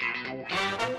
Música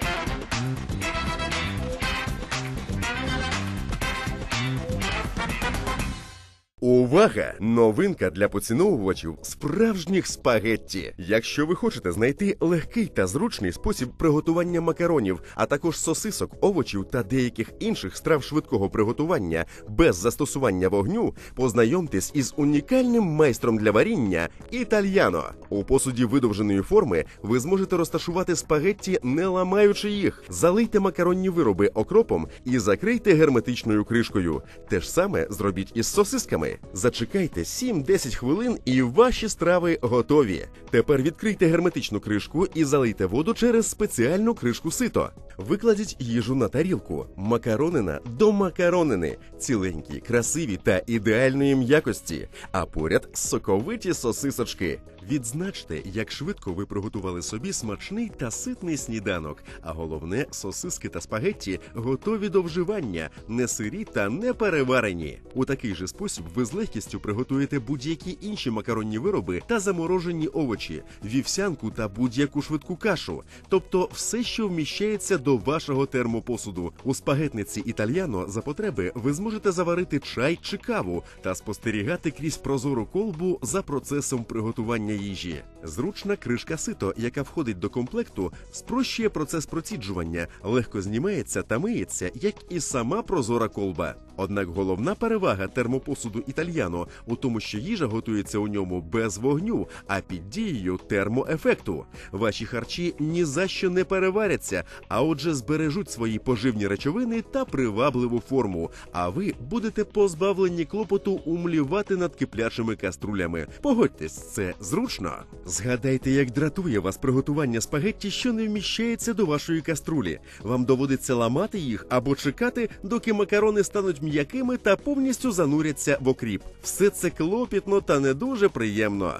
Увага! Новинка для поціновувачів справжніх спагетті. Якщо ви хочете знайти легкий та зручний спосіб приготування макаронів, а також сосисок, овочів та деяких інших страв швидкого приготування без застосування вогню, познайомтесь із унікальним майстром для варіння італьяно. У посуді видовженої форми ви зможете розташувати спагетті, не ламаючи їх. Залийте макаронні вироби окропом і закрийте герметичною кришкою. Те ж саме зробіть із сосисками. Зачекайте 7-10 хвилин, і ваші страви готові. Тепер відкрийте герметичну кришку і залийте воду через спеціальну кришку сито. Викладіть їжу на тарілку. Макаронина до макаронини, ціленькі, красиві та ідеальної м'якості. А поряд соковиті сосисочки. Відзначте, як швидко ви приготували собі смачний та ситний сніданок. А головне, сосиски та спагетті готові до вживання, не сирі та не переварені. У такий же спосіб ви з легкістю приготуєте будь-які інші макаронні вироби та заморожені овочі, вівсянку та будь-яку швидку кашу, тобто все, що вміщається до вашого термопосуду. У спагетниці італьяно за потреби ви зможете заварити чай чи каву та спостерігати крізь прозору колбу за процесом приготування їжі. Зручна кришка сито, яка входить до комплекту, спрощує процес проціджування, легко знімається та миється, як і сама прозора колба. Однак головна перевага термопосуду італьяно у тому, що їжа готується у ньому без вогню, а під дією термоефекту. Ваші харчі ні за що не переваряться, а отже, збережуть свої поживні речовини та привабливу форму. А ви будете позбавлені клопоту умлівати над киплячими каструлями. Погодьтесь, це зручно. Згадайте, як дратує вас приготування спагетті, що не вміщається до вашої каструлі. Вам доводиться ламати їх або чекати, доки макарони стануть м'якими та повністю зануряться в окріп. Все це клопітно та не дуже приємно.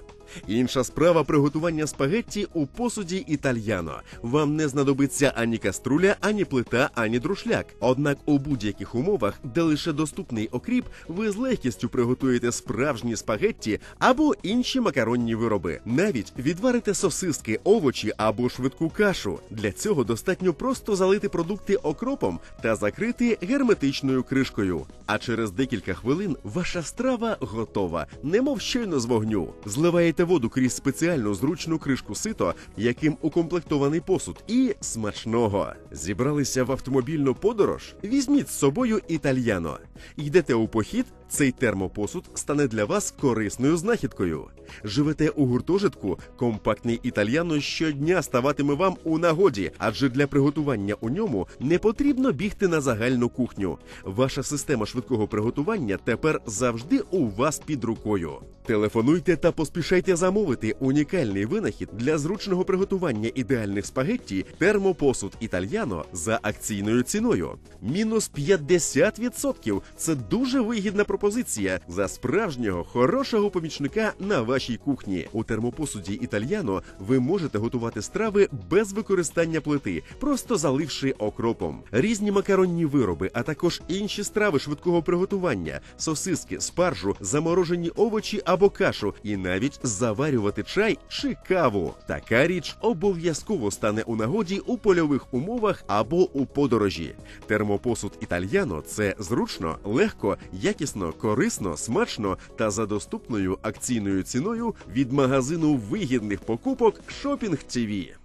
Інша справа приготування спагетті у посуді італьяно. Вам не знадобиться ані каструля, ані плита, ані друшляк. Однак у будь-яких умовах, де лише доступний окріп, ви з легкістю приготуєте справжні спагетті або інші макаронні вироби. Навіть відварите сосиски, овочі або швидку кашу. Для цього достатньо просто залити продукти окропом та закрити герметичною кришкою. А через декілька хвилин ваша страва готова, немов щойно з вогню. Зливаєте воду крізь спеціальну зручну кришку сито, яким укомплектований посуд, і смачного. Зібралися в автомобільну подорож? Візьміть з собою італьяно. Йдете у похід. Цей термопосуд стане для вас корисною знахідкою. Живете у гуртожитку, компактний італьяно щодня ставатиме вам у нагоді, адже для приготування у ньому не потрібно бігти на загальну кухню. Ваша система швидкого приготування тепер завжди у вас під рукою. Телефонуйте та поспішайте замовити унікальний винахід для зручного приготування ідеальних спагетті термопосуд італьяно за акційною ціною. Мінус 50%. Це дуже вигідна пропозиція за справжнього хорошого помічника на вашій кухні. У термопосуді італьяно ви можете готувати страви без використання плити, просто заливши окропом. Різні макаронні вироби, а також інші страви швидкого приготування, сосиски, спаржу, заморожені овочі або кашу, і навіть заварювати чай чи каву. Така річ обов'язково стане у нагоді у польових умовах або у подорожі. Термопосуд італьяно це зручно, легко, корисно, смачно та за доступною акційною ціною від магазину вигідних покупок Shopping TV.